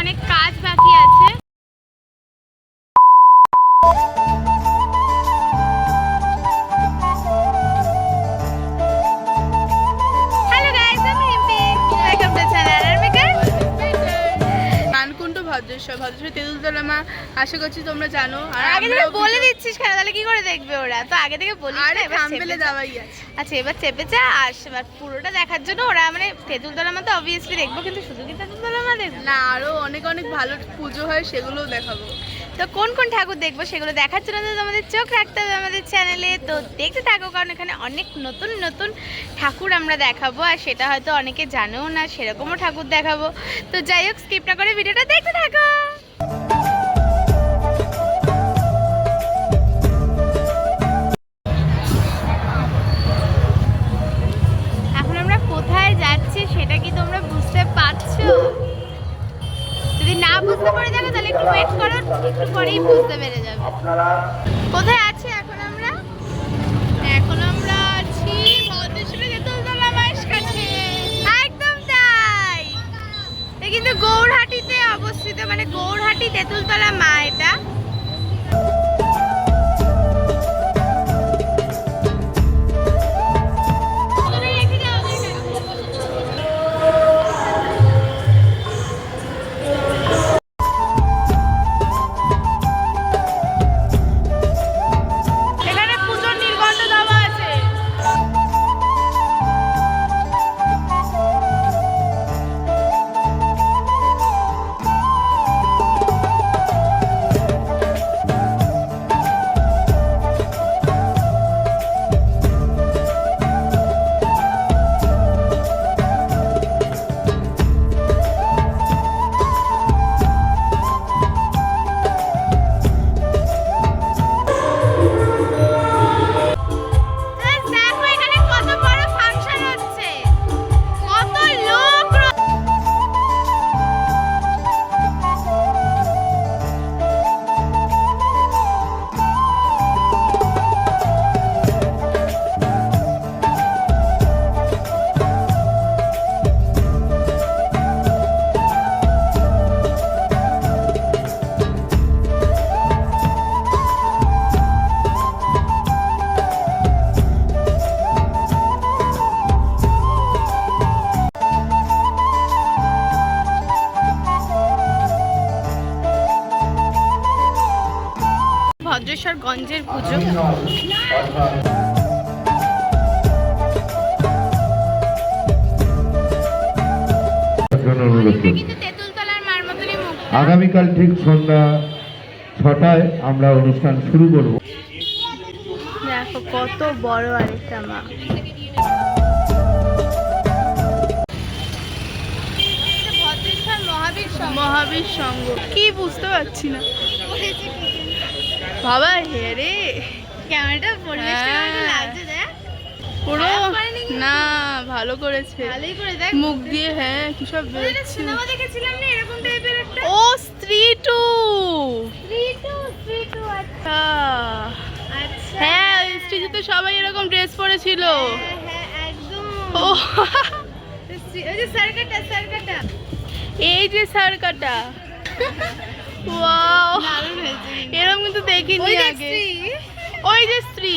অনেক ভদ্রেশ্বর ভদ্রেশ্বর তেঁতুলতলা মা আশা করছি তোমরা জানো। আর আগে থেকে বলে দিচ্ছিস কেন? তাহলে কি করে দেখবে ওরা? তো আগে থেকে বলিস আরে না, এবার থাম্বনেলে চেপে আছে। আচ্ছা এবার চেপে যা আর এবার পুরোটা দেখার জন্য ওরা মানে তেঁতুলতলা মা তো অবভিয়াসলি দেখব কিন্তু শুধু কি তেঁতুলতলা মা দেখব? না আরও অনেক অনেক ভালো পুজো হয় সেগুলোও দেখাবো। তো কোন কোন ঠাকুর দেখব সেগুলো দেখার জন্য তো তোমাদের চোখ রাখতে হবে আমাদের চ্যানেলে তো দেখতে থাকো, কারণ এখানে অনেক নতুন নতুন ঠাকুর আমরা দেখাবো। আর সেটা হয়তো অনেকে জানেও না, সেরকমও ঠাকুর দেখাবো। তো যাই হোক স্কিপ না করে ভিডিওটা দেখতে থাকো। মানে গৌরহাটি তেঁতুলতলা মা এটা? মতনই মুখ। আগামীকাল ঠিক সন্ধ্যা ছটায় আমরা অনুষ্ঠান শুরু করব। দেখো কত বড় আরেকটা মা। মহাবীর সংঘ কি বুঝতে পারছি না। বাবা হেরে ক্যামেরাটা পরিবেশটা হ্যাঁ। লাগছে দেখ? পুরো। না ভালো করেছে। ভালোই করে দেখ। মুখ দিয়ে হ্যাঁ কি সব বেরোচ্ছে সিনেমা দেখেছিলাম না এরকম টাইপের একটা। ও স্ত্রী টু। টু থ্রি টু আচ্ছা। আচ্ছা। হ্যাঁ স্ত্রীতে সবাই এরকম ড্রেস পরেছিল। হ্যাঁ হ্যাঁ একদম। ও। ওই যে সার্কাটা সার্কাটা। এই যে সারকাটা। ওয়াও এরকম কিন্তু দেখিনি আগে। ওই যে স্ত্রী।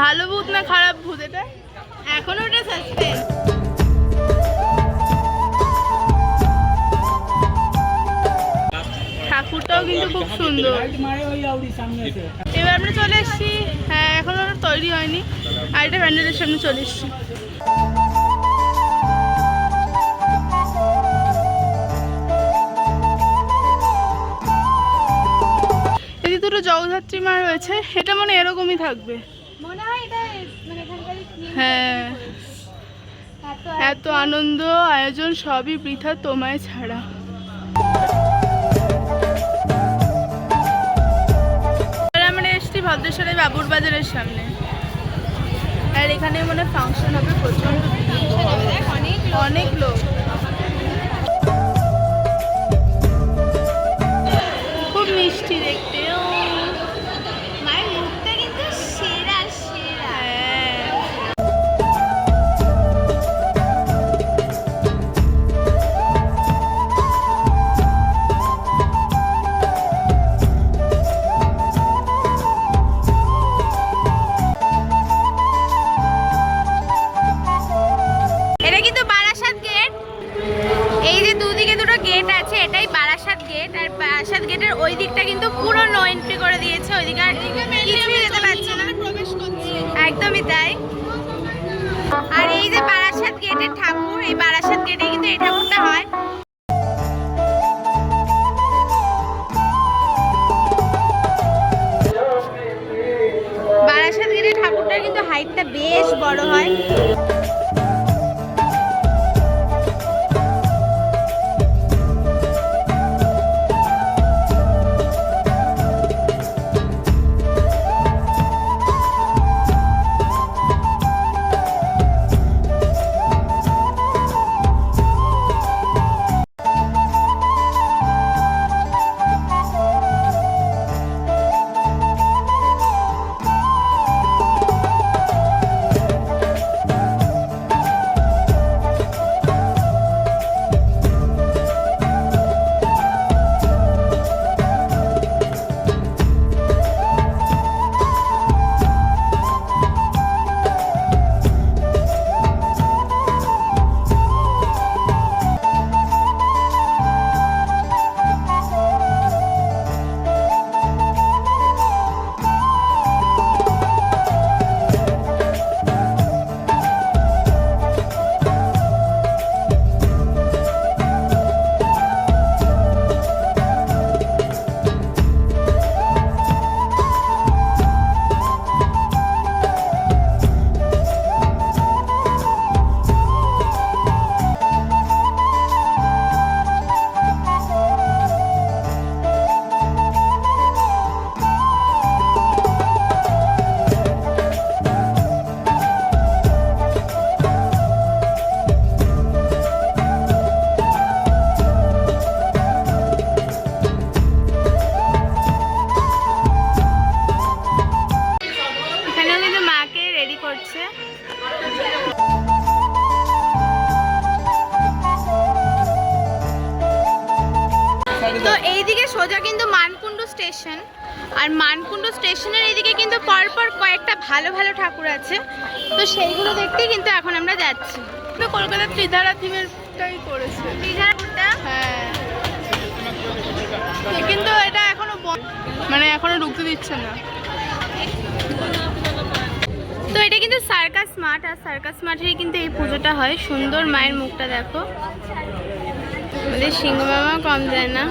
ভালো ভূত না খারাপ ভূত এটা? এখনও ওটা সাসপেন্স ঠাকুরটাও কিন্তু খুব সুন্দর। এবার আমরা চলে এসেছি। হ্যাঁ এখনও ওটা তৈরি হয়নি। আর এটা প্যান্ডেলের সামনে চলে এসেছি। দুটো জগদ্ধাত্রী মা রয়েছে এটা মানে এরকমই থাকবে। মনে হয় মানে এত আনন্দ। আয়োজন সবই বৃথা তোমায় ছাড়া। আমরা এসছি ভদ্রেশ্বরের বাবুর বাজারের সামনে। আর এখানে মানে ফাংশন হবে প্রচণ্ড অনেক লোক। খুব মিষ্টি দেখতে। গেট আর বারাসাত গেটের ওই দিকটা কিন্তু পুরো নো এন্ট্রি করে দিয়েছে ওইদিকে আর কিছুই যেতে পারছে না। একদমই তাই। আর এই যে বারাসাত গেটের ঠাকুর এই বারাসাত গেটে কিন্তু এই ঠাকুরটা হয়। বারাসাত গেটের ঠাকুরটার কিন্তু হাইটটা বেশ বড় হয়। সোজা কিন্তু মানকুণ্ডু স্টেশন। আর মানকুণ্ডু স্টেশনের এইদিকে কিন্তু পরপর কয়েকটা ভালো ভালো ঠাকুর আছে। তো সেইগুলো দেখতেই কিন্তু এখন আমরা যাচ্ছি। তো কলকাতার ত্রিধারা থিমেরটাই করেছে। হ্যাঁ। কিন্তু এটা এখনও মানে এখনও ঢুকতে দিচ্ছে না। তো এটা কিন্তু সার্কাস মাঠ আর সার্কাস মাঠেই কিন্তু এই পুজোটা হয়। সুন্দর মায়ের মুখটা দেখো। আমাদের সিংহ মামা কম যায় না।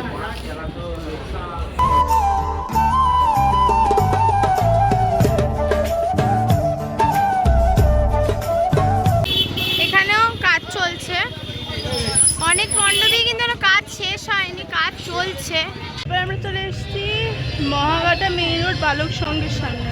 অনেক দিয়ে কিন্তু কাজ শেষ হয়নি, কাজ চলছে। এবার আমরা চলে এসেছি মহাঘাটা মেইন রোড বালক সঙ্গের সামনে।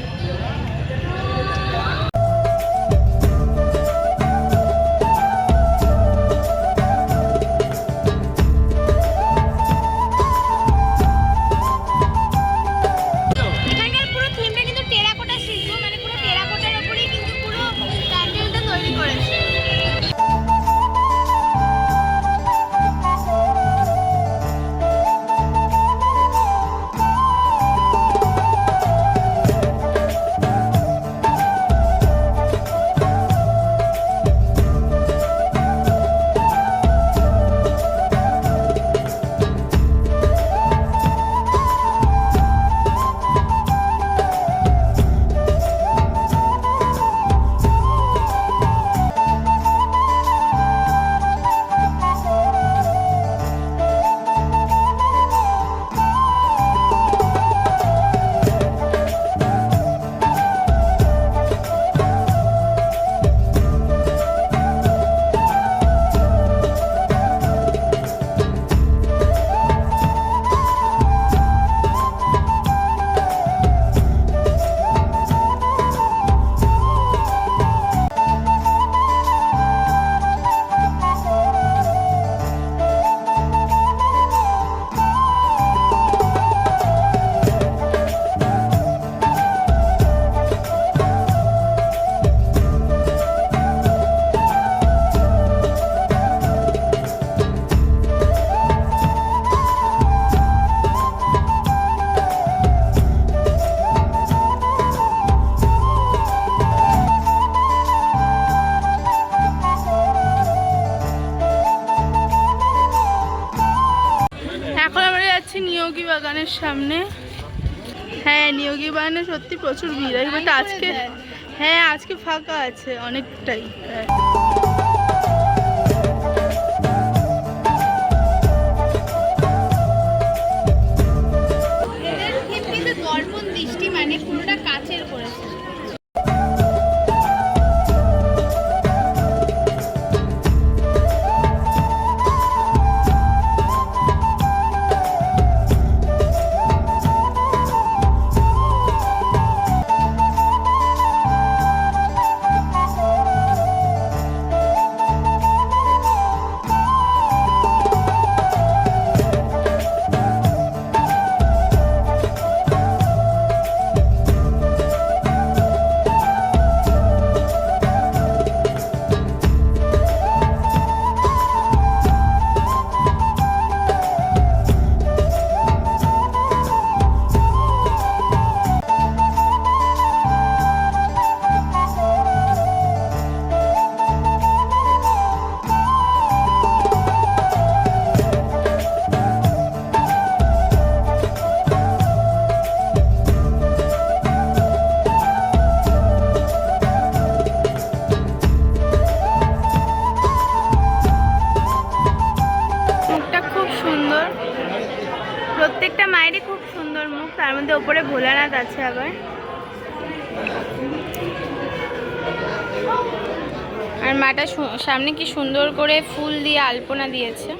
বাগানের সামনে। হ্যাঁ নিয়োগী বাগানে সত্যি প্রচুর ভিড়। আজকে হ্যাঁ আজকে ফাঁকা আছে অনেকটাই। হ্যাঁ। আছে আবার। আর মাটা সামনে কি সুন্দর করে ফুল দিয়ে আলপনা দিয়েছে।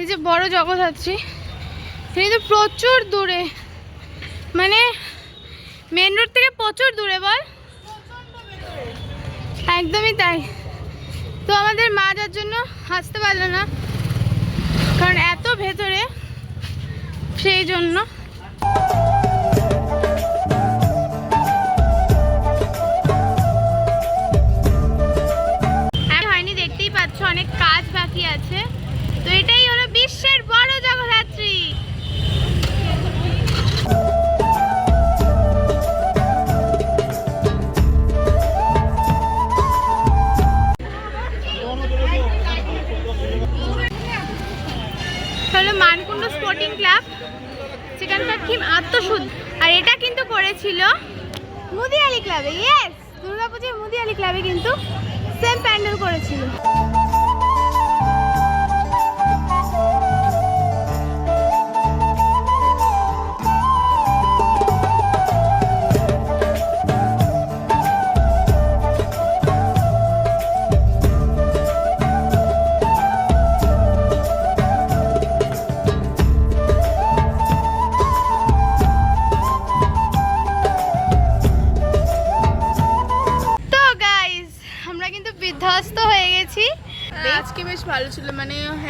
এই যে বড় জগদ্ধাত্রী, তিনি তো প্রচুর দূরে মানে মেন রোড থেকে প্রচুর দূরে বল। একদমই তাই। তো আমাদের মা যার জন্য হাসতে পারল না। কারণ এত ভেতরে সেই জন্য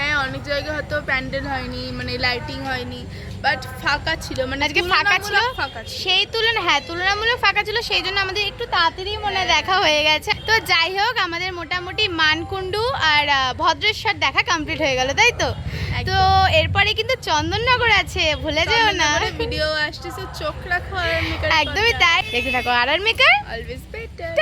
হ্যাঁ অনেক জায়গায় হয়তো প্যান্ডেল হয়নি মানে লাইটিং হয়নি বাট ফাঁকা ছিল মানে আজকে ফাঁকা ছিল? ফাঁকা সেই তুলনা হ্যাঁ তুলনামূলক ফাঁকা ছিল সেই জন্য আমাদের একটু তাড়াতাড়ি মনে দেখা হয়ে গেছে। তো যাই হোক আমাদের মোটামুটি মানকুণ্ডু আর ভদ্রেশ্বর দেখা কমপ্লিট হয়ে গেল তাই তো? তো এরপরে কিন্তু চন্দননগর আছে ভুলে যেও না। ভিডিও আসতেছে চোখ রাখো আর একদমই তাই। দেখে থাকো আর আর মেকার অলওয়েজ বেটার